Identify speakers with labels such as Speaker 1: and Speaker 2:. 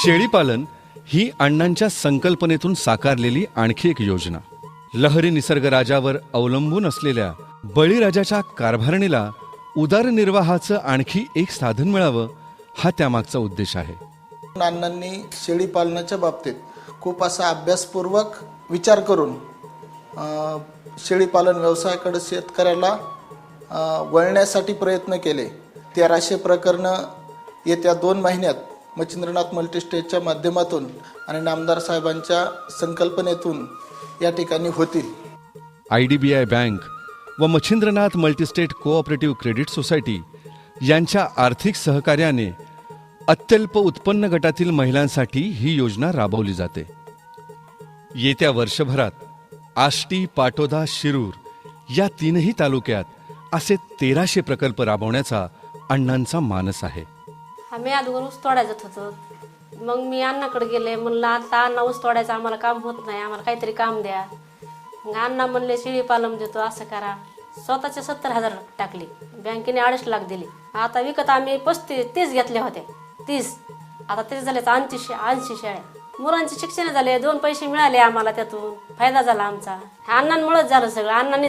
Speaker 1: शेळीपालन ही अण्णांच्या संकल्पनेतून साकारलेली आणखी एक योजना. लहरी निसर्गराजावर अवलंबून असलेल्या बळीराजाच्या कारभारणीला उदरनिर्वाहाचं आणखी एक साधन मिळावं हा त्यामागचा उद्देश आहे.
Speaker 2: अण्णांनी शेळी पालनाच्या बाबतीत खूप असा अभ्यासपूर्वक विचार करून शेळीपालन व्यवसायाकडे शेतकऱ्याला वळण्यासाठी प्रयत्न केले. तेराशे प्रकरणं येत्या दोन महिन्यात मच्छिंद्रनाथ मल्टीस्टेटच्या माध्यमातून आणि नामदार साहेबांच्या संकल्पनेतून या ठिकाणी होतील.
Speaker 1: I D B I bank व Machhindranath multistate cooperative credit society यांच्या आर्थिक सहकार्याने अत्यल्प उत्पन्न गटातील महिलांसाठी ही योजना राबवली जाते. येत्या वर्षभरात आष्टी पाटोदा शिरूर या तीनही तालुक्यात असे तेराशे प्रकल्प राबवण्याचा अण्णांचा मानस आहे.
Speaker 3: आम्ही अगोदर ऊस तोडायला जात होतो. मग मी अण्णाकडे गेले म्हणलं आता अण्णा ऊस तोडायचं आम्हाला काम होत नाही आम्हाला काहीतरी काम द्या. मग अण्णा म्हणले शिळी पालम देतो असं करा. स्वतःचे सत्तर हजार टाकले. बँकेने अडीच लाख दिली. आता विकत आम्ही पस्तीस तीस घेतल्या होत्या तीस. आता तेच झाले तर ऐंशी ऐंशी शेळ्या. मुलांचे शिक्षण झाले दोन पैसे मिळाले आम्हाला त्यातून. फायदा झाला आमचा. अण्णांमुळेच झालं सगळं. अण्णांनी